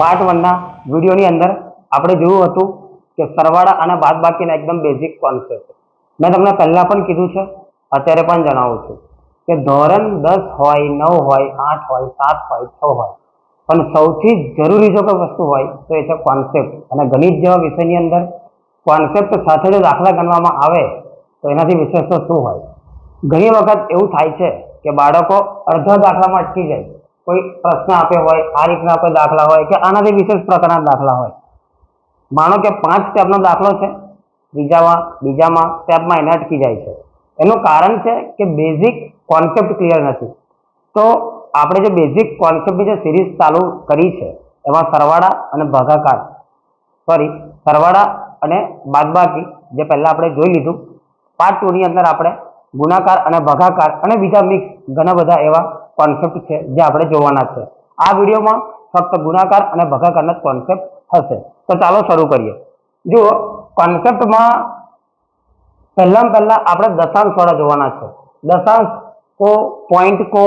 Part વનના વિડીયોની અંદર આપણે જોયું હતું કે સરવાળા અને બાદબાકીના એકદમ બેઝિક કોન્સેપ્ટ મેં તમને પહેલાં પણ કીધું છે, અત્યારે પણ જણાવું છું કે ધોરણ દસ હોય, નવ હોય, આઠ હોય, સાત હોય, છ હોય, પણ સૌથી જરૂરી જો કોઈ વસ્તુ હોય તો એ છે કોન્સેપ્ટ અને ગણિત જેવા વિષયની અંદર કોન્સેપ્ટ સાથે જો દાખલા ગણવામાં આવે તો એનાથી વિશેષ તો શું હોય? ઘણી વખત એવું થાય છે કે બાળકો અડધા દાખલામાં અટકી જાય. કોઈ પ્રશ્ન આપ્યો હોય, આ રીતના કોઈ દાખલા હોય કે આનાથી વિશેષ પ્રકારના દાખલા હોય. માનો કે પાંચ સ્ટેપનો દાખલો છે. બીજામાં બીજામાં સ્ટેપમાં એને અટકી જાય છે. એનું કારણ છે કે બેઝિક કોન્સેપ્ટ ક્લિયર નથી. તો આપણે જે બેઝિક કોન્સેપ્ટની જે સિરીઝ ચાલુ કરી છે, એમાં સરવાળા અને ભાગાકાર સોરી સરવાળા અને બાદબાકી જે પહેલાં આપણે જોઈ લીધું પાર્ટ ટુની અંદર આપણે ગુણાકાર અને ભાગાકાર અને બીજા મિક્સ ઘણા બધા એવા કોન્સેપ્ટ છે જે આપણે જોવાના છે. આ વિડીયોમાં ફક્ત ગુણાકાર અને ભગાકારના જ કોન્સેપ્ટ હશે. તો ચાલો શરૂ કરીએ. જુઓ કોન્સેપ્ટમાં પહેલાં પહેલા આપણે દશાંશવાળા જોવાના છે. દશાંશ કો પોઈન્ટ કો,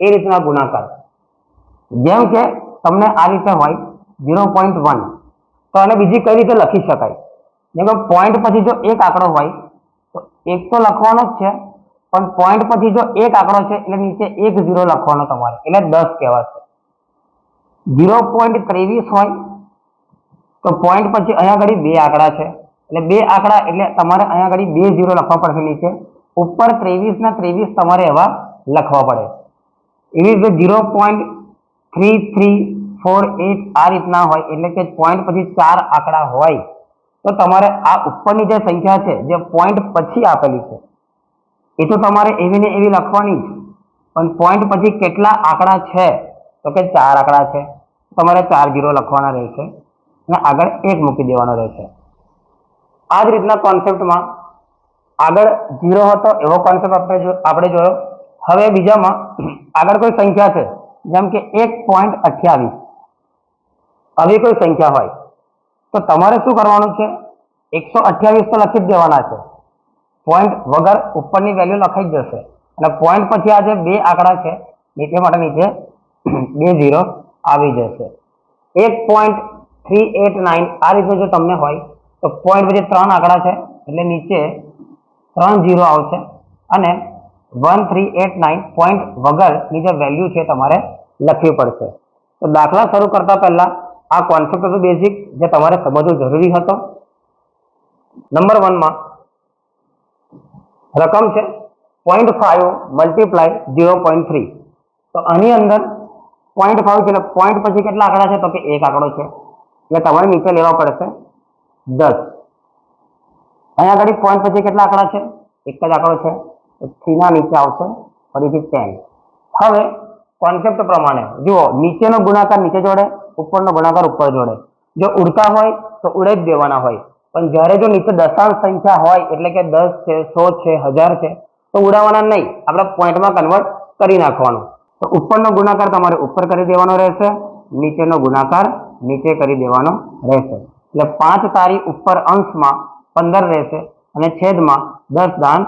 એ રીતના ગુણાકાર. જેમ કે તમને આ રીતે હોય ઝીરો પોઈન્ટ વન તો આને બીજી કઈ રીતે લખી શકાય? જેમ કે પોઈન્ટ પછી જો એક આંકડો હોય, તો એક તો લખવાનો જ છે. પણ પોઈન્ટ પછી જો એક આંકડો છે, એટલે નીચે એક ઝીરો લખવાનો તમારે. એટલે દસ કહેવાશે. ઝીરો પોઈન્ટ ત્રેવીસ હોય, તો પોઈન્ટ પછી અહીંયા આગળ બે આંકડા છે. એટલે બે આંકડા, એટલે તમારે અહીંયા આગળ બે ઝીરો લખવા પડશે નીચે. ઉપર ત્રેવીસ ના ત્રેવીસ તમારે એવા લખવા પડે. એવી રીતે zero point three three four eight આ રીતના હોય, એટલે કે પોઈન્ટ પછી ચાર આંકડા હોય, તો તમારે આ ઉપરની જે સંખ્યા છે, જે પોઈન્ટ પછી આપેલી છે એ તો તમારે એવી ને એવી લખવાની જ. પણ પોઈન્ટ પછી કેટલા આંકડા છે? તો કે ચાર આંકડા છે. તમારે ચાર જીરો લખવાના રહેશે અને આગળ એક મૂકી દેવાનો રહેશે. આ જ રીતના કોન્સેપ્ટમાં આગળ જીરો હતો એવો કોન્સેપ્ટ આપણે આપણે જોયો. હવે બીજામાં આગળ કોઈ સંખ્યા છે? જેમ કે એક પોઈન્ટ અઠ્યાવીસ. આવી કોઈ સંખ્યા હોય. તો તમારે શું કરવાનું છે? એકસો અઠ્યાવીસ તો લખી જ દેવાના છે. પોઈન્ટ વગર ઉપરની વેલ્યુ લખાઈ જશે. અને પોઈન્ટ પછી આ જે બે આંકડા છે, નીચે માટે નીચે બે ઝીરો આવી જશે. એક પોઈન્ટ થ્રી એટ નાઇન આ રીતે જો તમને હોય, તો પોઈન્ટ પછી ત્રણ આંકડા છે, એટલે નીચે ત્રણ ઝીરો આવશે. અને one three eight nine point વગરની જે વેલ્યુ છે તમારે લખવી પડશે. તો દાખલા શરૂ કરતા પહેલા આ કોન્સેપ્ટ હતું બેઝિક જે તમારે સમજવું જરૂરી હતો. નંબર વનમાં રકમ છે point five multiply zero point three તો આની અંદર પોઈન્ટ ફાઈવ છે પોઈન્ટ પછી કેટલા આંકડા છે? તો કે એક આંકડો છે. એટલે તમારે નીચે લેવા પડશે દસ. અહીંયા આગળ પોઈન્ટ પછી કેટલા આંકડા છે? એક જ આંકડો છે. થ્રીના નીચે આવશે, ફરીથી ટેન હવે કોન્સેપ્ટ પ્રમાણે જુઓ, નીચેનો ગુણાકાર નીચે જોડે, ઉપરનો ગુણાકાર ઉપર જોડે. જો ઉડતા હોય તો ઉડે જ દેવાના હોય. પણ જ્યારે જો નીચે દશાંશ સંખ્યા હોય, એટલે કે દસ છે, સો છે, હજાર છે, તો ઉડાવવાના નહીં. આપણે પોઈન્ટમાં કન્વર્ટ કરી નાખવાનું. તો ઉપરનો ગુણાકાર તમારે ઉપર કરી દેવાનો રહેશે, નીચેનો ગુણાકાર નીચે કરી દેવાનો રહેશે. એટલે પાંચ તારી ઉપર અંશમાં પંદર રહેશે અને છેદમાં દસ દાન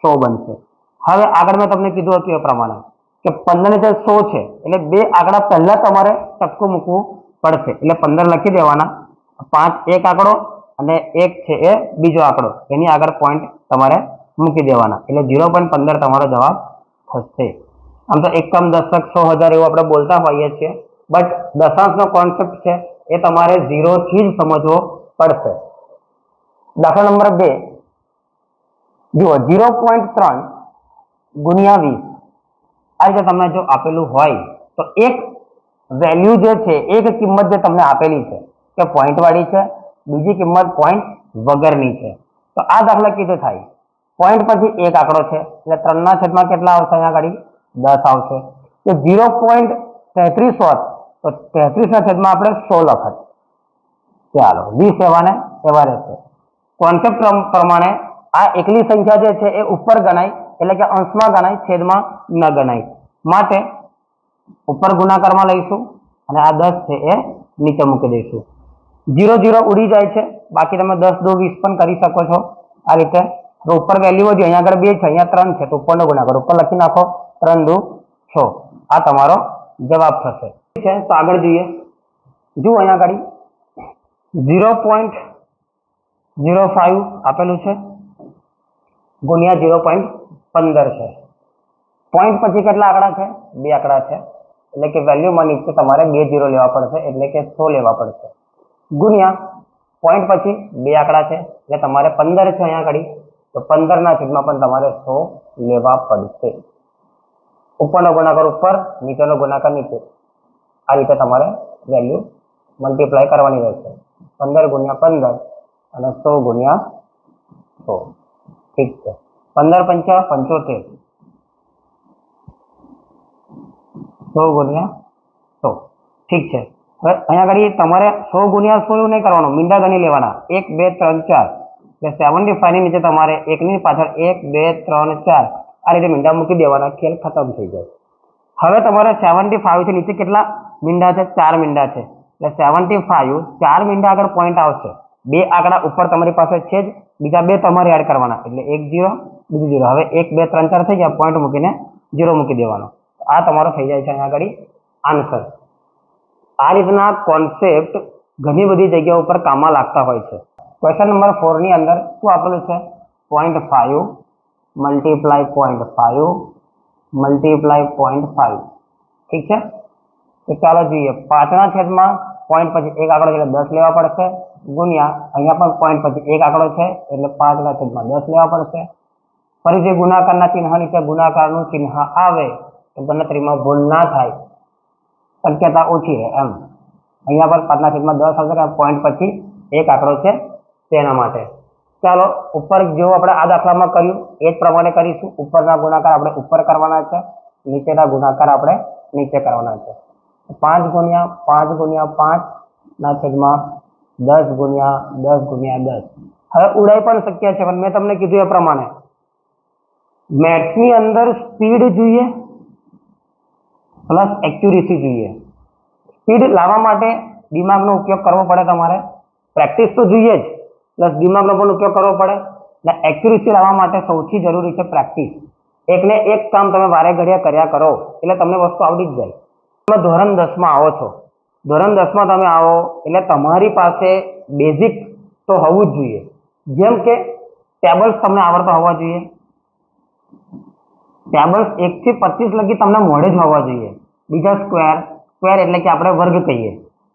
સો બનશે. હવે આગળ મેં તમને કીધું હતું એ પ્રમાણે કે પંદર ને સો છે, એટલે બે આંકડા પહેલા તમારે ટપકું મૂકવું પડશે. એટલે પંદર લખી દેવાના. પાંચ એક આંકડો અને એક છે એ બીજો આંકડો. એની આગળ પોઈન્ટ તમારે મૂકી દેવાના. એટલે ઝીરો પોઈન્ટ પંદર તમારો જવાબ થશે. આમ તો એકમ દશક સો હજાર એવું આપણે બોલતા હોઈએ છીએ. બટ દશાંશનો કોન્સેપ્ટ છે એ તમારે ઝીરોથી જ સમજવો પડશે. દાખલા નંબર બે. જુઓ ઝીરો પોઈન્ટ ત્રણ ગુણ્યા વીસ. આ રીતે તમને જો આપેલું હોય, તો એક વેલ્યુ જે છે, એક કિંમત જે તમને આપેલી છે, કે પોઈન્ટ વાળી છે બીજી કિંમત પોઈન્ટ વગરની છે. તો આ દાખલા કીધું થાય. પોઈન્ટ પછી એક આંકડો છે. એટલે ત્રણના છેદમાં કેટલા આવશે અહીંયા આગળ? દસ આવશે. તો ઝીરો પોઈન્ટ તેત્રીસ હોત, તો તેત્રીસના છેદમાં આપણે સો લખત. ચાલો વીસ એવાને એવા રહેશે. કોન્સેપ્ટ પ્રમાણે આ એકલી સંખ્યા જે છે એ ઉપર ગણાય, એટલે કે અંશમાં ગણાય, છેદમાં ન ગણાય. માટે ઉપર ગુણાકારમાં લઈશું અને આ દસ છે એ નીચે મૂકી દઈશું. જીરો જીરો ઉડી જાય છે. બાકી તમે દસ દો વીસ પણ કરી શકો છો. આ રીતે. તો ઉપર વેલ્યુ વધી અહીંયા આગળ બે છે, અહીંયા ત્રણ છે. તો ઉપરનો ગુણાકાર. ઉપર લખી નાખો, ત્રણ દુ છ. આ તમારો જવાબ થશે. ઠીક છે, તો આગળ જોઈએ. જુઓ અહીંયા આગળ. ઝીરો પોઈન્ટ ઝીરો ફાઇવ આપેલું છે. ગુણ્યા ઝીરો પોઈન્ટ પંદર છે. પોઈન્ટ પછી કેટલા આંકડા છે? બે આંકડા છે. એટલે કે વેલ્યુમાં નીચે તમારે બે ઝીરો લેવા પડશે. એટલે કે સો લેવા પડશે. ગુણ્યા પોઈન્ટ પછી બે આંકડા છે. એટલે તમારે પંદર છે અહીંયા આગળ. તો પંદરના છેદમાં પણ તમારે સો લેવા પડશે. ઉપરનો ગુણાકાર ઉપર, નીચેનો ગુણાકાર નીચે. આ રીતે તમારે વેલ્યુ મલ્ટીપ્લાય કરવાની રહેશે. પંદર ગુણ્યા પંદર અને સો ગુણ્યા સો. ઠીક છે. પંદર પંચા પંચોતેર. સો ગુણ્યા સો. ઠીક છે. હવે અહીંયા આગળ તમારે સો ગુણ્યા સો નહીં કરવાનું, મીંડા ગણી લેવાના. એક, બે, ત્રણ, ચાર. એટલે સેવન્ટી ફાઈવની નીચે તમારે એકની પાછળ એક, બે, ત્રણ, ચાર. આ રીતે મીંડા મૂકી દેવાના, ખેલ ખતમ થઈ જાય. હવે તમારે સેવન્ટી ફાઈવથી નીચે કેટલા મીંડા છે? ચાર મીંડા છે. એટલે સેવન્ટી ફાઈવ ચાર મીંડા આગળ પોઈન્ટ આવશે. બે આંકડા ઉપર તમારી પાસે છે જ. બીજા બે તમારે એડ કરવાના. એટલે એક જીરો બીજું જીરો હવે એક, બે, ત્રણ, ચાર થઈ ગયા. પોઈન્ટ મૂકીને જીરો મૂકી દેવાનો. આ તમારો થઈ જાય છે અહીંયા આગળ આન્સર આ રીતના કોન્સેપ્ટ ઘણી બધી જગ્યાઓ ઉપર કામમાં લાગતા હોય છે. ક્વેશ્ચન નંબર ફોરની અંદર શું આપેલું છે? Point five multiply point five multiply point five ઠીક છે? તો ચાલો જોઈએ. પાંચના છેદમાં પોઈન્ટ પછી એક આંકડો એટલે દસ લેવા પડશે. ગુણ્યા, અહીંયા પણ પોઈન્ટ પછી એક આંકડો છે એટલે પાંચના છેદમાં દસ લેવા પડશે. ફરીથી ગુણાકારના ચિહ્ન નીચે ગુણાકારનું ચિહ્ન આવે તો ગણતરીમાં ભૂલ ના થાય. શક્યતા ઓછી રહે એમ અહીંયા પર પાંચના છેદમાં દસ આવશે પોઈન્ટ પછી એક આંકડો છે તેના માટે ચાલો ઉપર જેવું આપણે આ દાખલામાં કર્યું એ જ પ્રમાણે કરીશું ઉપરના ગુણાકાર આપણે ઉપર કરવાના છે નીચેના ગુણાકાર આપણે નીચે કરવાના છે પાંચ ગુણ્યા પાંચ ગુણ્યા પાંચ ના છેદમાં દસ ગુણ્યા દસ ગુણ્યા દસ હવે ઉડાઈ પણ શક્ય છે પણ મેં તમને કીધું એ પ્રમાણે મેથ્સની અંદર સ્પીડ જોઈએ પ્લસ એક્યુરેસી જોઈએ. સ્પીડ લાવવા માટે દિમાગનો ઉપયોગ કરવો પડે તમારે. પ્રેક્ટિસ તો જોઈએ જ. પ્લસ દિમાગનો પણ ઉપયોગ કરવો પડે. ને એક્યુરેસી લાવવા માટે સૌથી જરૂરી છે પ્રેક્ટિસ એકને એક કામ તમે વારે ઘડિયા કર્યા કરો, એટલે તમને વસ્તુ આવડી જ જાય. તમે ધોરણ દસમાં આવો છો. ધોરણ દસમાં તમે આવો, એટલે તમારી પાસે બેઝિક તો હોવું જ જોઈએ. જેમ કે ટેબલ્સ તમને આવડતા હોવા જોઈએ. ટેબલ્સ એકથી પચીસ લગી તમને મોડે જ હોવા જોઈએ. બીજા સ્ક્વેર સ્ક્વેર એટલે કે આપણે વર્ગ કહીએ.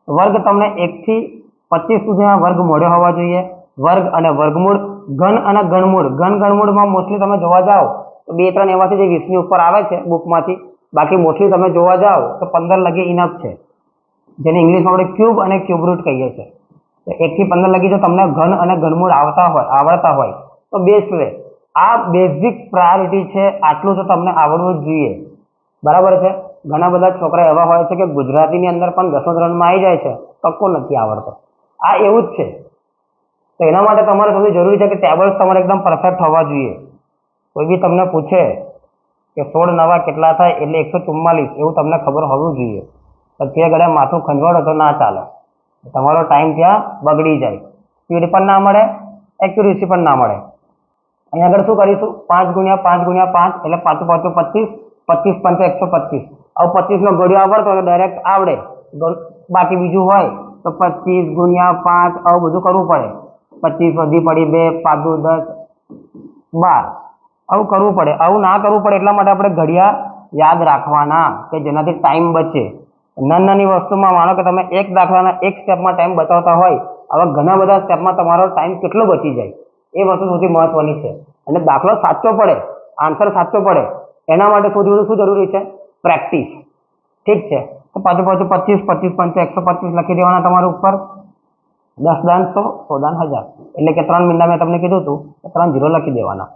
વર્ગ તમને એકથી પચીસ સુધીના વર્ગ મોઢે હોવા જોઈએ. વર્ગ અને વર્ગમૂળ, ઘન અને ગણમૂળ ઘન ગણમૂળમાં મોસ્ટલી તમે જોવા જાઓ, તો બે, ત્રણ એવાથી જે વીસની ઉપર આવે છે બુકમાંથી બાકી મોસ્ટલી તમે જોવા જાઓ, તો પંદર લગી ઇનફ છે. જેને ઇંગ્લિશમાં આપણે ક્યુબ અને ક્યુબ રૂટ કહીએ છીએ. તો એકથી પંદર લગી જો તમને ઘન અને ગણમૂળ આવતા હોય, આવડતા હોય, તો બેસ્ટ વે આ બેઝિક પ્રાયોરિટી છે, આટલું તો તમને આવડવું જ જોઈએ. બરાબર છે? ઘણા બધા છોકરા એવા હોય છે કે ગુજરાતીની અંદર પણ દસમા ધોરણમાં આવી જાય છે પક્કો નથી આવડતો. આ એવું જ છે. તો એના માટે તમારે સૌથી જરૂરી છે કે ટેબલ્સ તમારે એકદમ પરફેક્ટ હોવા જોઈએ. કોઈ બી તમને પૂછે કે સોળ નવા કેટલા થાય, એટલે એકસો ચુમ્માલીસ, એવું તમને ખબર હોવું જોઈએ. તે ગળે માથું ખંજવાડો તો ના ચાલે. તમારો ટાઈમ ત્યાં બગડી જાય. સ્પીડ પણ ના મળે એક્યુરેસી પણ ના મળે. અહીંયા આગળ શું કરીશું? પાંચ ગુણ્યા પાંચ ગુણ્યા પાંચ, એટલે પાંચ પાંચું પચીસ પચીસ પંચો એકસો પચીસ. હવે પચીસનો ઘડિયો આવડતો તો ડાયરેક્ટ આવડે. બાકી બીજું હોય તો પચીસ ગુણ્યા પાંચ, આવું બધું કરવું પડે. પચીસ વધી પડી બે, પાંચું દસ, બાર. આવું કરવું પડે. આવું ના કરવું પડે એટલા માટે આપણે ઘડિયા યાદ રાખવાના કે જેનાથી ટાઈમ બચે. નાની નાની વસ્તુમાં માનો કે તમે એક દાખલાના એક સ્ટેપમાં ટાઈમ બતાવતા હોય, આવા ઘણા બધા સ્ટેપમાં તમારો ટાઈમ કેટલો બચી જાય. એ વસ્તુ સૌથી મહત્વની છે. અને દાખલો સાચો પડે આન્સર સાચો પડે. એના માટે સૌથી વધુ શું જરૂરી છે? પ્રેક્ટિસ. ઠીક છે? તો પાછું પાછું પચીસ પચીસ પંચે એકસો પચીસ લખી દેવાના તમારા ઉપર. દસ દાન સો સો દાન હજાર. એટલે કે ત્રણ મહિના મેં તમને કીધું હતું ત્રણ જીરો લખી દેવાના.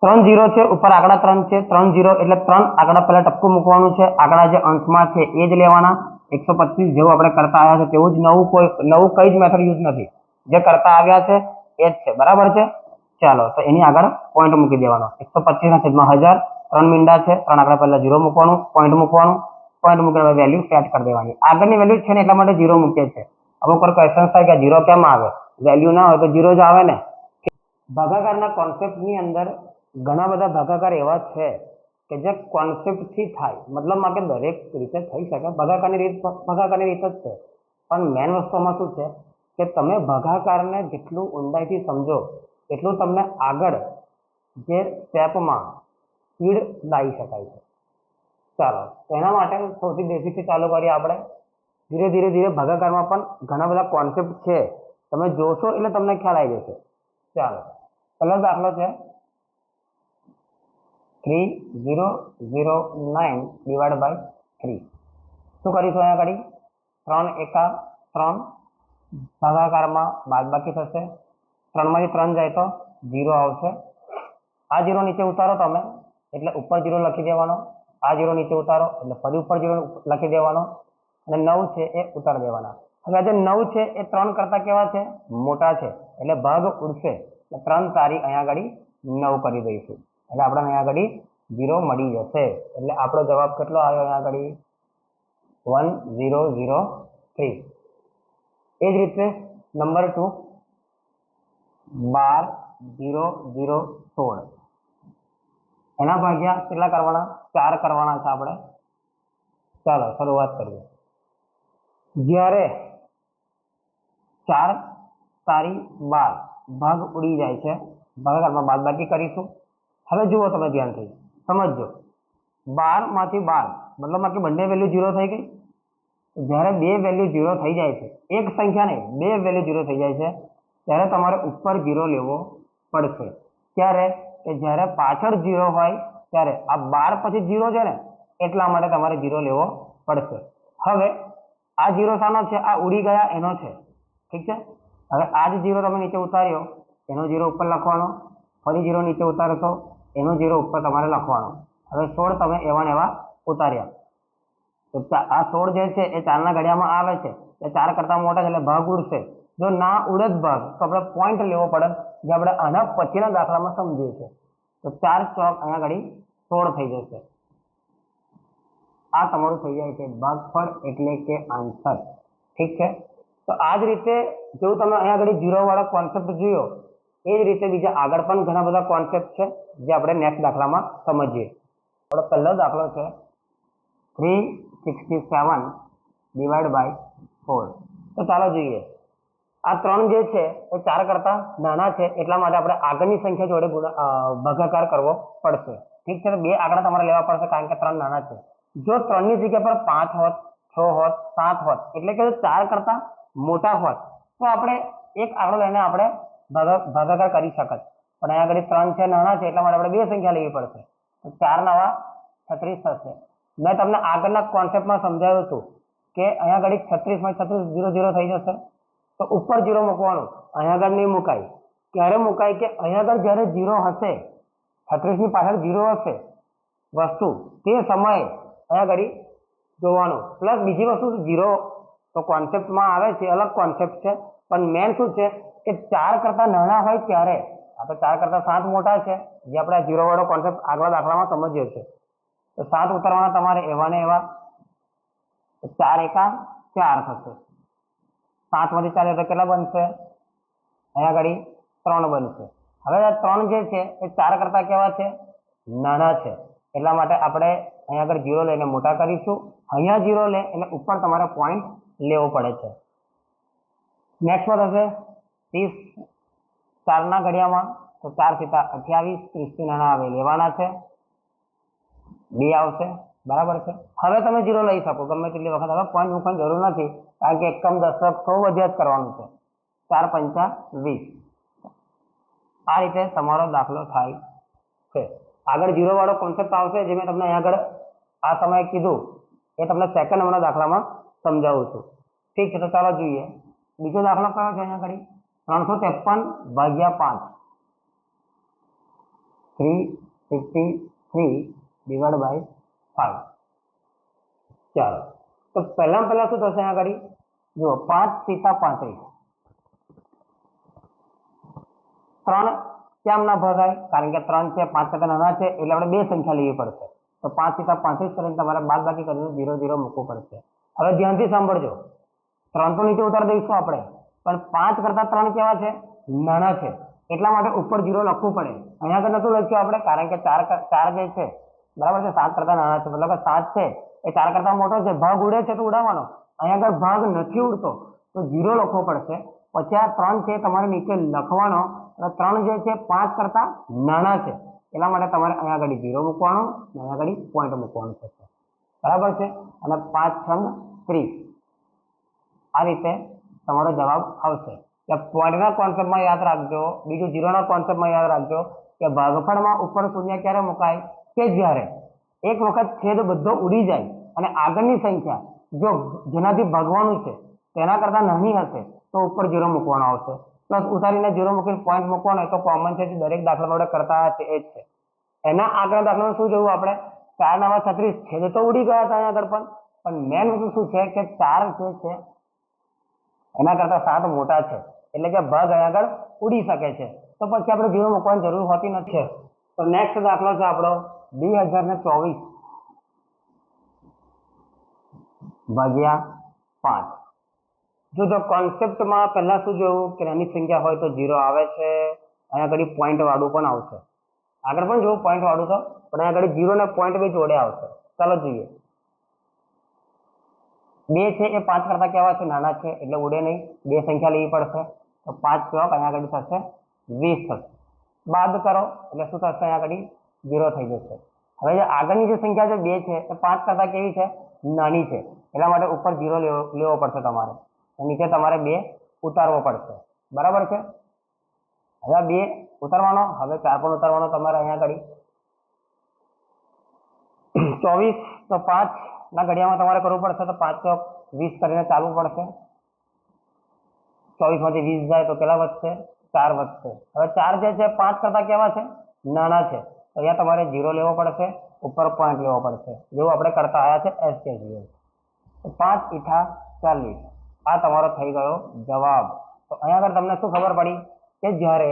ત્રણ જીરો છે, ઉપર આંકડા ત્રણ છે. ત્રણ જીરો એટલે ત્રણ આંકડા પહેલા ટપકું મૂકવાનું છે. આંકડા જે અંશમાં છે એ જ લેવાના. એકસો પચીસ જેવું આપણે કરતા આવ્યા છે તેવું જ નવું કોઈ, નવું કઈ જ મેથડ યુઝ નથી. જે કરતા આવ્યા છે એ જ છે. બરાબર છે? ચાલો, તો એની આગળ પોઈન્ટ મૂકી દેવાનો. એકસો પચીસના છેદમાં હજાર. ત્રણ મીંડા છે, ત્રણ આંકડા પહેલા જીરો મૂકવાનું પોઈન્ટ મૂકવાનું પોઈન્ટ મૂકીને વેલ્યુ સેટ કરી દેવાની. આગળની વેલ્યુ છે ને એટલા માટે જીરો મૂકીએ છે અમુક વાર ક્વેશ્ચન થાય કે જીરો કેમ આવે? વેલ્યુ ના હોય તો જીરો જ આવે ને? ભાગાકારના કોન્સેપ્ટની અંદર ઘણા બધા ભાગાકાર એવા છે કે જે કોન્સેપ્ટથી થાય. મતલબમાં કે દરેક રીતે થઈ શકે. ભાગાકારની રીત ભાગાકારની રીત જ છે. પણ મેન વસ્તુમાં શું છે કે તમે ભાગાકારને જેટલું ઊંડાઈથી સમજો, એટલું તમને આગળ જે સ્ટેપમાં સ્પીડ લાવી શકાય છે. ચાલો, તો એના માટે સૌથી બેઝિકથી ચાલુ કરીએ આપણે. ધીરે ધીરે ધીરે ભાગાકારમાં પણ ઘણા બધા કોન્સેપ્ટ છે. તમે જોશો એટલે તમને ખ્યાલ આવી જશે. ચાલો પહેલો દાખલો છે. Three zero zero nine divide by three શું કરીશું અહીંયા આગળ? ત્રણ એકા ત્રણ ભાગાકારમાં બાદબાકી થશે. ત્રણમાંથી ત્રણ જાય તો ઝીરો આવશે. આ ઝીરો નીચે ઉતારો તમે. એટલે ઉપર જીરો લખી દેવાનો, આ જીરો નીચે ઉતારો, એટલે ફરી ઉપર જીરો લખી દેવાનો, અને નવ છે એ ઉતારી દેવાના. હવે આજે નવ છે એ ત્રણ કરતા કેવા છે? મોટા છે. એટલે ભાગ ઉડશે. એટલે ત્રણ તારી અહીંયા આગળ નવ કરી દઈશું. એટલે આપણે અહીંયા આગળ ઝીરો મળી જશે. એટલે આપણો જવાબ કેટલો આવ્યો અહીંયા આગળ? વન ઝીરો ઝીરો થ્રી એ જ રીતે નંબર ટુ બાર ઝીરો ઝીરો સોળ. એના ભાગ્યા કેટલા કરવાના? ચાર કરવાના છે આપણે. ચાલો, શરૂઆત કરીએ. જ્યારે ચાર તારી બાર ભાગ ઉડી જાય છે ભાગાકારમાં બાદબાકી કરીશું. હવે જુઓ તમે ધ્યાનથી, સમજજો. બારમાંથી બાર મતલબમાં કે બંને વેલ્યુ ઝીરો થઈ ગઈ. જ્યારે બે વેલ્યુ ઝીરો થઈ જાય છે, એક સંખ્યા નહીં બે વેલ્યુ ઝીરો થઈ જાય છે, ત્યારે તમારે ઉપર ઝીરો લેવો પડશે. ત્યારે કે જ્યારે પાછળ ઝીરો હોય, ત્યારે આ બાર પછી ઝીરો છે ને, એટલા માટે તમારે ઝીરો લેવો પડશે. હવે આ ઝીરો શાનો છે, આ ઉડી ગયા એનો છે. ઠીક છે? હવે આ જ ઝીરો તમે નીચે ઉતાર્યો, એનો ઝીરો ઉપર લખવાનો. ફરી ઝીરો નીચે ઉતારશો, એનો ઝીરો ઉપર તમારે લખવાનો. હવે સોળ તમે એવા ને એવા ઉતાર્યા. તો આ સોળ જે છે, એ ચારના ઘડિયામાં આવે છે. એ ચાર કરતાં મોટા છે, એટલે ભાગ ઉડશે. જો ના ઉડે જ ભાગ, તો આપણે પોઈન્ટ લેવો પડે. જે આપણે આના પછીના દાખલામાં સમજીએ છીએ. તો ચાર ચોક અહીંયા ઘડી સોળ થઈ જશે. આ તમારું થઈ જાય છે ભાગફળ એટલે કે આન્સર. ઠીક છે? તો આ જ રીતે જેવું તમે અહીંયા આગળ જીરો વાળો કોન્સેપ્ટ જોયો, એ જ રીતે બીજા આગળ પણ ઘણા બધા કોન્સેપ્ટ છે જે આપણે નેક્સ્ટ દાખલામાં સમજીએ. આપણો પહેલો દાખલો છે three sixty seven divide by four તો ચાલો જોઈએ. આ ત્રણ જે છે, એ ચાર કરતા નાના છે, એટલા માટે આપણે આગળની સંખ્યા જોડે ભાગાકાર કરવો પડશે. ઠીક છે બે આંકડા તમારે લેવા પડશે, કારણ કે ત્રણ નાના છે. જો ત્રણની જગ્યા પર પાંચ હોત, છ હોત, સાત હોત, એટલે કે ચાર કરતા મોટા હોત, તો આપણે એક આંકડો લઈને આપણે ભાગા- ભાગાકાર કરી શકત. પણ અહીંયા આગળ ત્રણ છે, નાના છે, એટલા માટે આપણે બે સંખ્યા લેવી પડશે. તો ચાર નવા છત્રીસ થશે. મેં તમને આગળના કોન્સેપ્ટમાં સમજાવ્યું હતું કે અહીંયા આગળ છત્રીસમાં છત્રીસ ઝીરો ઝીરો થઈ જશે. તો ઉપર જીરો મૂકવાનું. અહીંયા આગળ નહીં મુકાય. ક્યારે મુકાય કે અહીંયા આગળ જ્યારે ઝીરો હશે, છત્રીસની પાછળ જીરો હશે, વસ્તુ તે સમયે અહીંયા આગળ જોવાનું. પ્લસ બીજી વસ્તુ ઝીરો તો કોન્સેપ્ટમાં આવે છે, અલગ કોન્સેપ્ટ છે. પણ મેન શું છે કે ચાર કરતાં નાના હોય ત્યારે આપણે ચાર કરતાં સાત મોટા છે, જે આપણે આ જીરોવાળો કોન્સેપ્ટ આગળ દાખલામાં સમજીએ છીએ. તો સાત ઉતારવાના તમારે એવા. ને એવા ચાર એકા ચાર થશે. સાતમાંથી ચાર તો કેટલા બનશે? અહીંયા આગળ ત્રણ બનશે. હવે આ ત્રણ જે છે, એ ચાર કરતા કેવા છે? નાના છે. એટલા માટે આપણે અહીંયા આગળ જીરો લઈને મોટા કરીશું. અહીંયા જીરો લે એટલે ઉપર તમારે પોઈન્ટ લેવો પડે છે. નેક્સ્ટમાં થશે ત્રીસ ચારના ઘડિયામાં. તો ચાર સીતા અઠ્યાવીસ ત્રીસથી નાના આવે લેવાના છે. બે આવશે. બરાબર છે? હવે તમે જીરો લઈ શકો. ગમે તેટલી વખત હવે પોઈન્ટ મૂકવાની જરૂર નથી, કારણ કે એકમ દશક સો વધ્યા જ કરવાનું છે. ચાર પંચા વીસ. આ રીતે તમારો દાખલો થાય છે. આગળ જીરો વાળો કોન્સેપ્ટ આવશે જે મેં તમને અહીંયા આગળ આ સમયે કીધું. એ તમને સેકન્ડ નંબરના દાખલામાં સમજાવું છું. ઠીક છે, તો ચાલો જોઈએ. બીજો દાખલો કયો છે અહીંયા આગળ? ત્રણસો ત્રેપન ભાગ્યા પાંચ. Three fifty three divide by five ચાલો. તો પહેલા પહેલા શું થશે આગળ? જુઓ, પાંચ સીતા પાંત્રીસ. ત્રણ કેમ ના ભગાય કારણ કે ત્રણ છે, પાંચ કરતા નાના છે, એટલે આપણે બે સંખ્યા લેવી પડશે. તો પાંચ સીતા પાંત્રીસ કરીને તમારે બાદ બાકી કરીને ઝીરો ઝીરો મૂકવું પડશે. હવે ધ્યાનથી સાંભળજો. ત્રણ તો નીચે ઉતારી દઈશું આપણે. પણ પાંચ કરતા ત્રણ કેવા છે? નાના છે. એટલા માટે ઉપર ઝીરો લખવું પડે. અહીંયા આગળ નતું લખ્યું આપણે, કારણ કે ચાર ચાર જે છે બરાબર છે? સાત કરતા નાના છે. મતલબ કે સાત છે. એ ચાર કરતા મોટો છે. ભાગ ઉડે છે તો ઉડાવવાનો. અહીંયા આગળ ભાગ નથી ઉડતો. તો ઝીરો લખવો પડશે. પછી આ ત્રણ છે તમારે નીચે લખવાનો. અને ત્રણ જે છે, પાંચ કરતા નાના છે. એટલા માટે તમારે અહીંયા આગળ ઝીરો મૂકવાનો અને અહીંયા આગળ પોઈન્ટ મૂકવાનું થશે બરાબર છે? અને પાંચ છંગ ત્રીસ. આ રીતે તમારો જવાબ આવશે. એટલે પોઈન્ટના કોન્સેપ્ટમાં યાદ રાખજો. બીજું ઝીરોના કોન્સેપ્ટમાં યાદ રાખજો. કે ભાગફળમાં ઉપર શૂન્ય ક્યારે મુકાય? કે જ્યારે એક વખત છેદ બધો ઉડી જાય અને આગળની સંખ્યા જો જેનાથી ભાગવાનું છે તેના કરતા નાની હશે તો ઉપર ઝીરો મૂકવાનો આવશે. પ્લસ ઉતારીને ઝીરો મૂકીને પોઈન્ટ મૂકવાનો એ તો કોમન છે જે દરેક દાખલા આપણે કરતા છે એ જ છે. એના આગળ દાખલામાં શું જોયું આપણે? ચાર નવા છત્રીસ, છેદ તો ઉડી ગયા હતા અહીંયા આગળ પણ. પણ મેન વસ્તુ શું છે કે ચાર જે છે એના કરતા સાત મોટા છે. એટલે કે ભાગ અહીંયા આગળ ઉડી શકે છે. તો પછી આપણે ઝીરો મૂકવાની જરૂર હોતી નથી. તો નેક્સ્ટ દાખલો છે આપણો. બે હજાર ને ચોવીસ ભાગ્યા પાંચ. જો જો કોન્સેપ્ટમાં પહેલા શું જોયું? કે નાની સંખ્યા હોય તો ઝીરો આવે છે અહીંયા આગળ પોઈન્ટ વાળું પણ આવશે. આગળ પણ જોવું પોઈન્ટ વાળું તો? પણ અહીંયા આગળ ઝીરો ને પોઈન્ટ બી જોડે આવશે. ચાલો જોઈએ. બે છે એ પાંચ કરતા કેવા છે? નાના છે, એટલે ઉડે નહીં. બે સંખ્યા લેવી પડશે. તો પાંચ ચોક, અહીંયા આગળ થશે? વીસ થશે. બાદ કરો, એટલે શું થશે અહીંયા આગળ? ઝીરો થઈ જશે. હવે જે આગળની જે સંખ્યા છે બે છે એ પાંચ કરતા કેવી છે? નાની છે. એટલા માટે ઉપર ઝીરો લેવો લેવો પડશે તમારે. નીચે તમારે બે ઉતારવો પડશે. બરાબર છે? હવે બે ઉતારવાનો, હવે ચાર પણ ઉતારવાનો તમારે અહીંયા કરી ચોવીસ, તો પાંચ ના ઘડિયામાં તમારે કરવું પડશે, તો પાંચ ચોક વીસ કરીને ચાલવું પડશે. ચોવીસમાંથી વીસ જાય તો કેટલા વધશે? ચાર વધશે. હવે ચાર જે છે, પાંચ કરતા કેવા છે? નાના છે. અહીંયા તમારે ઝીરો લેવો પડશે, ઉપર પોઈન્ટ લેવો પડશે. જેવું આપણે કરતા આવ્યા છે એસ ઝીરો પાંચ ઈઠા ચાલીસ. આ તમારો થઈ ગયો જવાબ. તો અહીંયા આગળ તમને શું ખબર પડી? કે જ્યારે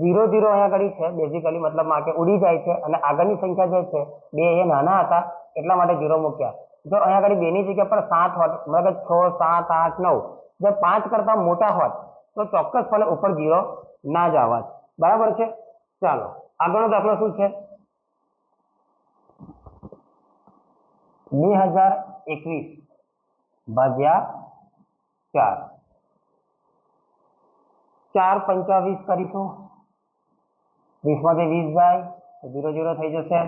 ઝીરો ઝીરો અહીંયા આગળ છે બેઝિકલી મતલબમાં કે ઉડી જાય છે અને આગળની સંખ્યા જે છે, બે એ નાના હતા, એટલા માટે ઝીરો મૂક્યા. જો અહીંયા આગળ બેની જગ્યા પર સાત હોત, મતલબ છ, સાત, આઠ, નવ, જે પાંચ કરતા મોટા હોત, તો ચોક્કસપણે ઉપર ઝીરો ના જ આવત બરાબર છે? ચાલો. આગળનો દાખલો શું છે? બે હજાર એકવીસ ભાગ્યા ચાર. ચાર પંચાવીસ કરીશું. વીસમાંથી વીસ જાય તો ઝીરો ઝીરો થઈ જશે.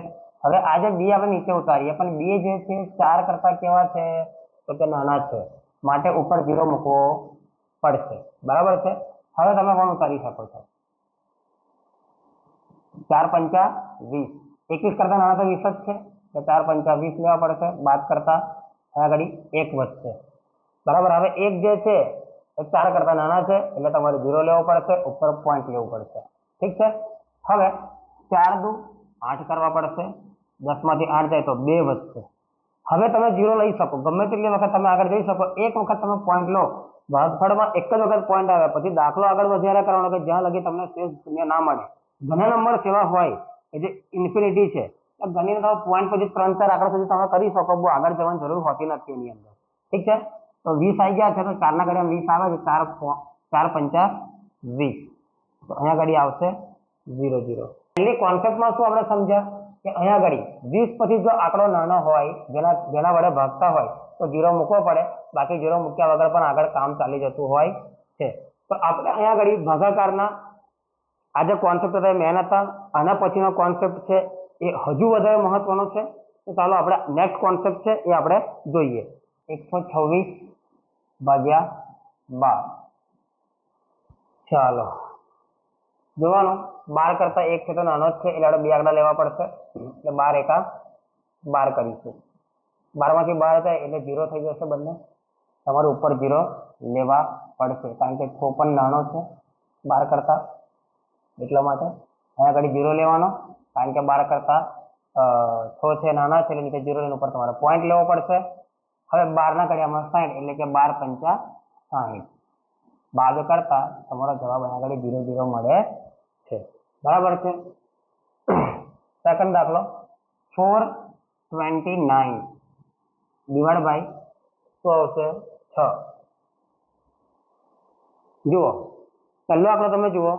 હવે આજે બે આપણે નીચે ઉતારીએ, પણ બે જે છે, ચાર કરતા કેવા છે? તો કે નાના છે. માટે ઉપર ઝીરો મૂકવો પડશે. બરાબર છે? હવે તમે પણ ઉતારી શકો છો. ચાર પંચા વીસ. એકવીસ કરતા નાના તો વીસ જ છે. તો ચાર પંચા વીસ લેવા પડશે. બાદ કરતા આગળ એક વધશે. બરાબર? હવે એક જે છે, એ ચાર કરતા નાના છે, એટલે તમારે ઝીરો લેવો પડશે, ઉપર પોઈન્ટ લેવું પડશે. ઠીક છે? હવે ચાર દુ આઠ કરવા પડશે. દસમાંથી આઠ જાય તો બે વધશે. હવે તમે ઝીરો લઈ શકો. ગમે તેટલી વખત તમે આગળ જઈ શકો. એક વખત તમે પોઈન્ટ લો. ભાગફળમાં એક જ વખત પોઈન્ટ આવે. પછી દાખલો આગળ વધારે કરવાનો કે જ્યાં લગી તમને શેષ શૂન્ય ના મળે. ઘણા નંબર સેવા હોય કે જે ઇન્ફિનિટી છે તો ઘણી તમે પોઈન્ટ પછી ત્રણ ચાર આંકડા સુધી તમે કરી શકો, બહુ આગળ જવાની જરૂર હોતી નથી એની અંદર. ઠીક છે? તો વીસ આવી ગયા છે, તો ચારના ઘડિયા વીસ આવે છે, ચાર ચાર પંચા વીસ. તો અહીંયા ઘડી આવશે ઝીરો ઝીરો. એની કોન્સેપ્ટમાં શું આપણે સમજ્યા? કે અહીંયા ઘડી વીસ પછી જો આંકડો નાનો હોય, જેના જેના વડે ભાગતા હોય, તો ઝીરો મૂકવો પડે. બાકી ઝીરો મૂક્યા વગર પણ આગળ કામ ચાલી જતું હોય છે. તો આપણે અહીંયા ઘડી ભાગાકારના આ જે કોન્સેપ્ટ હતા મેન હતા આના પછીનો કોન્સેપ્ટ છે, એ હજુ વધારે મહત્વનો છે. તો ચાલો આપણે નેક્સ્ટ કોન્સેપ્ટ છે, એ આપણે જોઈએ. એકસો છવ્વીસ ભાગ્યા બાર. ચાલો. જોવાનું, બાર કરતા એક છે તો નાનો જ છે, એટલે આપણે બે આંકડા લેવા પડશે. એટલે બાર એકા બાર કરીશું. બારમાંથી બાર હતા એટલે ઝીરો થઈ જશે બંને. તમારે ઉપર ઝીરો લેવા પડશે, કારણ કે છોપન નાનો છે, બાર કરતા એટલા માટે અહીંયા આગળ જીરો લેવાનો. કારણ કે બાર કરતા છો છે નાના છે, એટલે નીચે ઝીરો લઈને ઉપર તમારે પોઈન્ટ લેવો પડશે. હવે બારના ઘડિયામાં સાઠ એટલે કે બાર પંચા સાહીઠ. બાદ કરતા તમારો જવાબ અહીંયા આગળ ઝીરો ઝીરો મળે છે. બરાબર છે? સેકન્ડ દાખલો. Four twenty nine divide by શું આવશે છ. જુઓ. પહેલો આંકડો તમે જુઓ.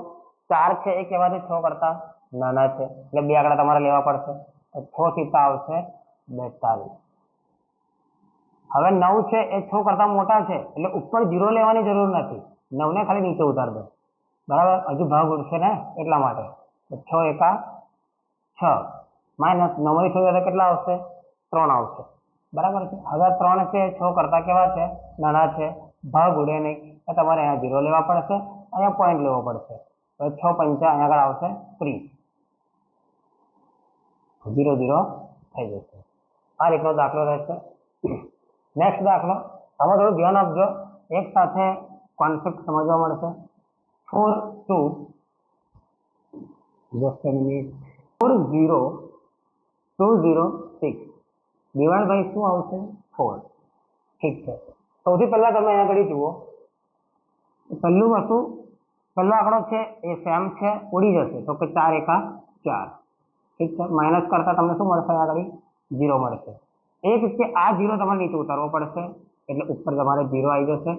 ચાર છે એ કહેવાથી છ કરતા નાના છે. એટલે બે આંકડા તમારે લેવા પડશે. છ સીતા આવશે બેતાલીસ. હવે નવ છે એ છ કરતા મોટા છે. એટલે ઉપર જીરો લેવાની જરૂર નથી. નવને ખાલી નીચે ઉતાર દો. બરાબર? હજુ ભાગ ઉડશે ને એટલા માટે. છ એકા છ. માઇનસ નવની છ તો કેટલા આવશે? ત્રણ આવશે. બરાબર છે? હવે ત્રણ છે છ કરતા કેવા છે? નાના છે. ભાગ ઉડે નહીં. તમારે અહીંયા જીરો લેવા પડશે. અહીંયા પોઈન્ટ લેવો પડશે. તો છ પંચા અહીંયા આગળ આવશે ત્રીસ ઝીરો ઝીરો થઈ જશે આ રીતનો દાખલો રહેશે નેક્સ્ટ દાખલો આમાં થોડું ધ્યાન આપજો એક સાથે કોન્સેપ્ટ સમજવા મળશે four two just minute four zero two zero six divide by શું આવશે ફોર ઠીક છે સૌથી પહેલા તમે અહીંયા આગળ જુઓ પહેલું વસ્તુ પહેલો આંકડો છે, એ સેમ છે, ઉડી જશે. તો કે ચાર એકા ચાર. ઠીક છે? માઇનસ કરતા તમને શું મળશે આગળ? ઝીરો મળશે. એક કે આ ઝીરો તમારે નીચે ઉતારવો પડશે. એટલે ઉપર તમારે ઝીરો આવી જશે.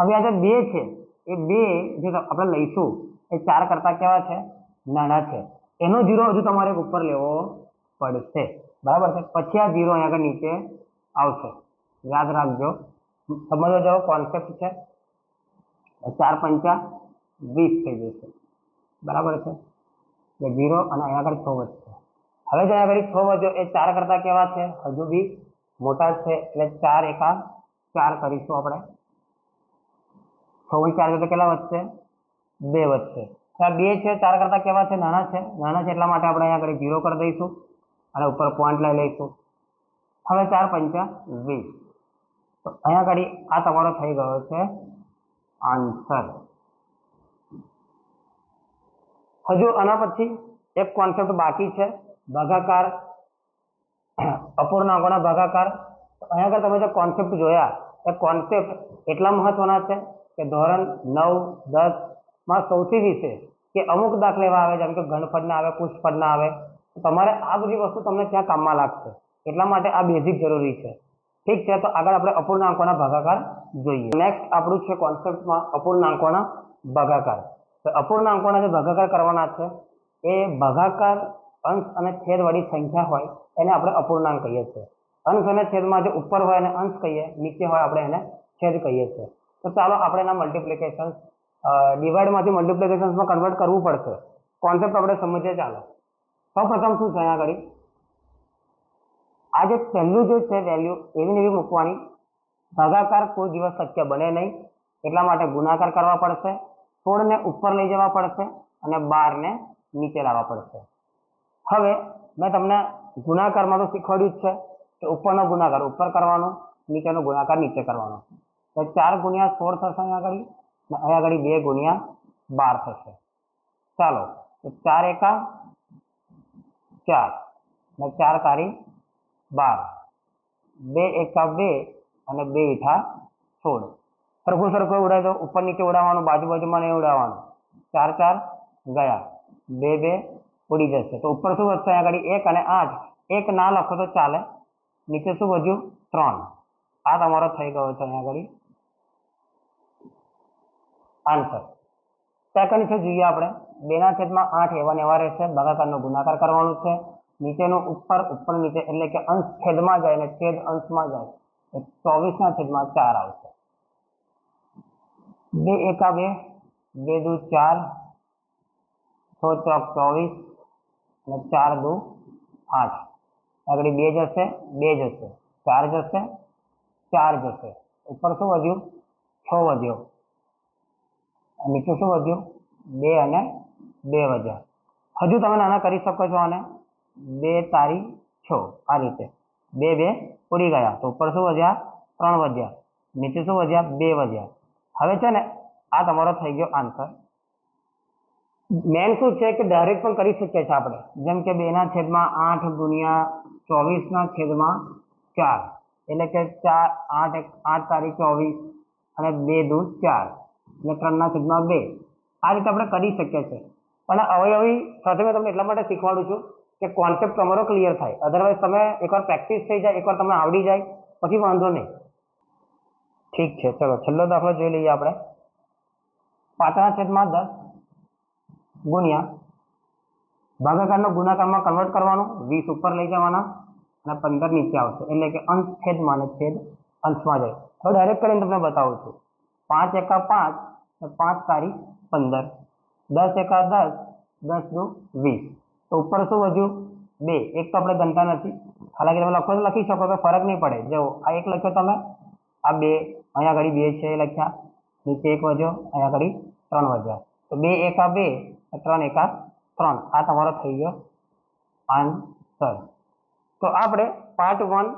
હવે આ જે બે છે, એ બે જે આપણે લઈશું, એ ચાર કરતા કેવા છે? નાના છે. એનો ઝીરો હજુ તમારે ઉપર લેવો પડશે. બરાબર છે? પછી આ ઝીરો અહીંયા આગળ નીચે આવશે. યાદ રાખજો. સમજો જેવો કોન્સેપ્ટ છે. ચાર પંચા વીસ થઈ જશે. બરાબર છે? એટલે ઝીરો અને અહીંયા આગળ છ વધશે. હવે જે અહીંયા આગળ છ વધ્યો, એ ચાર કરતા કેવા છે? હજુ બી મોટા છે, એટલે ચાર એકા ચાર કરીશું આપણે. છ ચાર તો કેટલા વધશે? બે વધશે. આ બે છે, ચાર કરતા કેવા છે? નાના છે. નાના છે એટલા માટે આપણે અહીંયા આગળ ઝીરો કરી દઈશું અને ઉપર પોઈન્ટ લઈ લઈશું. હવે ચાર પંચા વીસ. તો અહીંયા આગળ આ તમારો થઈ ગયો છે આન્સર. હજુ આના પછી એક કોન્સેપ્ટ બાકી છે, ભાગાકાર, અપૂર્ણાંકોના ભાગાકાર. અહીંયા આગળ તમે જે કોન્સેપ્ટ જોયા, એ કોન્સેપ્ટ એટલા મહત્વના છે કે ધોરણ નવ, દસમાં સૌથી વિશેષ કે અમુક દાખલા એવા આવે, જેમ કે ઘનફળના આવે, પુષ્પળના આવે તમારે આ બધી વસ્તુ તમને ત્યાં કામમાં લાગશે. એટલા માટે આ બેઝિક જરૂરી છે. ઠીક છે, તો આગળ આપણે અપૂર્ણાંકોના ભાગાકાર જોઈએ. નેક્સ્ટ આપણું છે કોન્સેપ્ટમાં અપૂર્ણાંકોના ભાગાકાર. તો અપૂર્ણાંકોના જે ભાગાકાર કરવાના છે, એ ભાગાકાર, અંશ અને છેદવાળી સંખ્યા હોય, એને આપણે અપૂર્ણાંક કહીએ છીએ. અંશ અને છેદમાં જે ઉપર હોય એને અંશ કહીએ, નીચે હોય આપણે એને છેદ કહીએ છીએ. તો ચાલો આપણે એના મલ્ટિપ્લિકેશન ડિવાઇડમાંથી મલ્ટિપ્લિકેશન્સમાં કન્વર્ટ કરવું પડશે. કોન્સેપ્ટ આપણે સમજીએ, ચાલો. સૌ પ્રથમ શું છે અહીંયા આગળ? આ જે પહેલું જે છે વેલ્યુ એવી એવી મૂકવાની. ભાગાકાર કોઈ દિવસ શક્ય બને નહીં. એટલા માટે ગુણાકાર કરવા પડશે. સોળને ઉપર લઈ જવા પડશે અને બારને નીચે લાવવા પડશે. હવે મેં તમને ગુણાકારમાં તો શીખવાડ્યું જ છે કે ઉપરનો ગુણાકાર, ઉપર કરવાનો, નીચેનો ગુણાકાર, નીચે કરવાનો. તો ચાર ગુણ્યા સોળ થશે અહીંયા આગળ અને અહીંયા આગળ બે ગુણ્યા બાર થશે. ચાલો, તો ચાર એકા ચાર, ને ચાર કારી બાર. બે એકા બે અને બે ઈઠા સોળ. સરખું સરખું ઉડાય તો ઉપર નીચે ઉડાવવાનું બાજુ બાજુમાં નહીં ઉડાવવાનું ચાર ચાર ગયા. બે બે ઉડી જશે. તો ઉપર શું વધશે? આગળ એક અને આઠ. એક ના લખો તો ચાલે. નીચે શું વધ્યું? ત્રણ. આ તમારો થઈ ગયો છે અહીંયા આગળ. આન્સર સેકન્ડ છે, જોઈએ આપણે. બેના છેદમાં આઠ એવા એવા રહેશે. ભાગાકારનો ગુણાકાર કરવાનો છે. નીચેનું ઉપર ઉપર નીચે એટલે કે અંશ છેદમાં જાય ને છેદ અંશમાં જાય. ચોવીસના છેદમાં ચાર આવશે. બે એકા બે બે દુ ચાર છ ચોક ચોવીસ અને ચાર દુ આઠ આગળ બે જશે બે જશે ચાર જશે ચાર જશે ઉપર શું વધ્યું છ વધ્યો નીચે શું વધ્યું બે અને બે વધ્યા હજુ તમે નાના કરી શકો છો આને બે તારી છ આ રીતે બે બે ઉડી ગયા તો ઉપર શું વધ્યા ત્રણ વધ્યા નીચે શું વધ્યા બે વધ્યા હવે છે ને, આ તમારો થઈ ગયો આન્સર મેન શું છે કે ડાયરેક્ટ પણ કરી શકીએ છીએ આપણે. જેમ કે બે ના છેદમાં આઠ ગુણ્યા ચોવીસ ના છેદમાં ચાર. એટલે કે ચાર, આઠ એક, આઠ તારીખ ચોવીસ અને બે દૂ ચાર. એટલે ત્રણના છેદમાં બે. આ રીતે આપણે કરી શકીએ છીએ. પણ અવયવી સાથે મેં તમને એટલા માટે શીખવાડું છું કે કોન્સેપ્ટ તમારો ક્લિયર થાય. અધરવાઇઝ તમે એકવાર પ્રેક્ટિસ થઈ જાય, એકવાર તમને આવડી જાય, પછી વાંધો નહીં. ઠીક છે, ચલો, છેલ્લો દાખલો જોઈ લઈએ આપણે. પાંચના છેદમાં દસ ગુણ્યા ભાગાકારનો ગુણાકારમાં કન્વર્ટ કરવાનો, વીસ ઉપર લઈ જવાના અને પંદર નીચે આવશે. એટલે કે અંશ છેદમાં અને છેદ અંશમાં જાય. હવે ડાયરેક્ટ કરીને તમને બતાવું છું. પાંચ એકા પાંચ પાંચ તારી પંદર. દસ એકા દસ દસ દુ વીસ. તો ઉપર શું વધ્યું? બે. એક તો આપણે ગણતા નથી. હાલાકી તમે લખો તો લખી શકો, તો ફરક નહીં પડે. જો આ એક લખ્યો તમે, આ બે અહીંયા આગળ બે છે લખ્યા. નીચે એક વધ્યો, અહીંયા આગળ ત્રણ વધ્યા. તો બે એકા બે ત્રણ એકા ત્રણ. આ તમારો થઈ ગયો આન્સર. તો આપણે પાર્ટ વન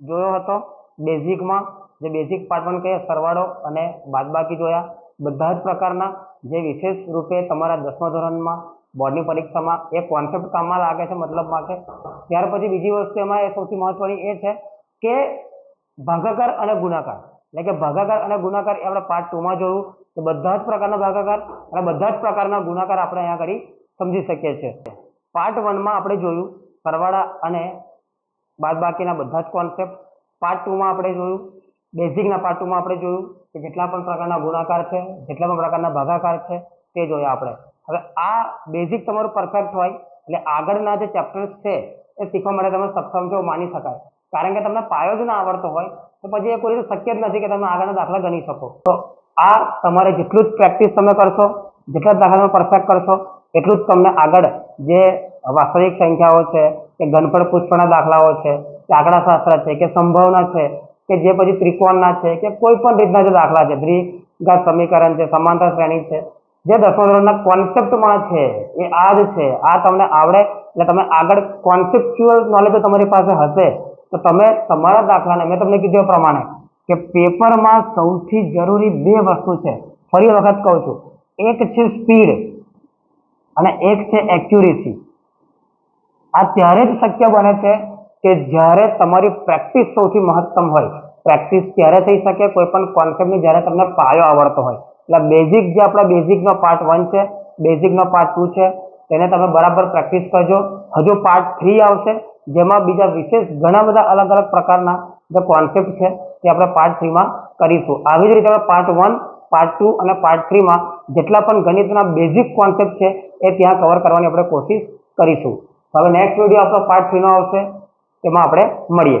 જોયો હતો બેઝિકમાં જે બેઝિક પાર્ટ વન કહીએ, સરવાળો અને બાદબાકી જોયા. બધા જ પ્રકારના જે વિશેષ રૂપે તમારા દસમા ધોરણમાં બોર્ડની પરીક્ષામાં એ કોન્સેપ્ટ કામમાં લાગે છે મતલબમાં કે ત્યાર પછી બીજી વસ્તુ એમાં એ સૌથી મહત્વની એ છે કે ભાગાકાર અને ગુણાકાર. એટલે કે ભાગાકાર અને ગુણાકાર એ આપણે પાર્ટ ટુમાં જોયું. કે બધા જ પ્રકારના ભાગાકાર અને બધા જ પ્રકારના ગુણાકાર આપણે અહીંયા આગળ સમજી શકીએ છીએ. પાર્ટ વનમાં આપણે જોયું સરવાળા અને બાદબાકીના બધા જ કોન્સેપ્ટ પાર્ટ ટુમાં આપણે જોયું બેઝિકના પાર્ટ ટુમાં આપણે જોયું કે જેટલા પણ પ્રકારના ગુણાકાર છે, જેટલા પણ પ્રકારના ભાગાકાર છે, તે જોયા આપણે. હવે આ બેઝિક તમારું પરફેક્ટ હોય એટલે આગળના જે ચેપ્ટર્સ છે એ શીખવા માટે તમે સક્ષમ છો, માની શકાય. કારણ કે તમને પાયો જ ના આવડતો હોય તો પછી એ કોઈ શક્ય જ નથી કે તમે આગળના દાખલા ગણી શકો. તો આ તમારે જેટલું જ પ્રેક્ટિસ તમે કરશો, જેટલા દાખલા તમે પરફેક્ટ કરશો, એટલું જ તમને આગળ જે વાસ્તવિક સંખ્યાઓ છે, કે ગણપણ પુષ્પના દાખલાઓ છે, કે આંકડાશાસ્ત્ર છે, કે સંભાવના છે, કે જે પછી ત્રિકોણના છે, કે કોઈ પણ રીતના જે દાખલા છે, દ્વિઘાત સમીકરણ છે, સમાંતર શ્રેણી છે, જે દસમા ધોરણના કોન્સેપ્ટમાં છે, એ આ જ છે, આ તમને આવડે, એટલે તમે આગળ કોન્સેપ્ચ્યુઅલ નોલેજ તમારી પાસે હશે. તો તમે તમારા દાખલાને, મેં તમને કીધું પ્રમાણે કે પેપરમાં સૌથી જરૂરી બે વસ્તુ છે. ફરી વખત કહું છું. એક છે સ્પીડ અને એક છે એક્યુરેસી. આ ત્યારે જ શક્ય બને છે કે જ્યારે તમારી પ્રેક્ટિસ સૌથી મહત્તમ હોય. પ્રેક્ટિસ ત્યારે થઈ શકે કોઈ પણ કોન્સેપ્ટની જ્યારે તમને પાયો આવડતો હોય. એટલે બેઝિક જે આપણા બેઝિકનો પાર્ટ વન છે બેઝિકનો પાર્ટ ટુ છે, તેને તમે બરાબર પ્રેક્ટિસ કરજો. હજુ પાર્ટ થ્રી આવશે જેમાં બીજા વિશેષ ઘણા બધા અલગ અલગ પ્રકારના જે કોન્સેપ્ટ છે તે આપણે પાર્ટ થ્રીમાં કરીશું. આવી જ રીતે આપણે પાર્ટ વન પાર્ટ ટુ અને પાર્ટ થ્રીમાં જેટલા પણ ગણિતના બેઝિક કોન્સેપ્ટ છે એ ત્યાં કવર કરવાની આપણે કોશિશ કરીશું. હવે નેક્સ્ટ વીડિયો આપણો પાર્ટ થ્રીનો આવશે. તેમાં આપણે મળીએ.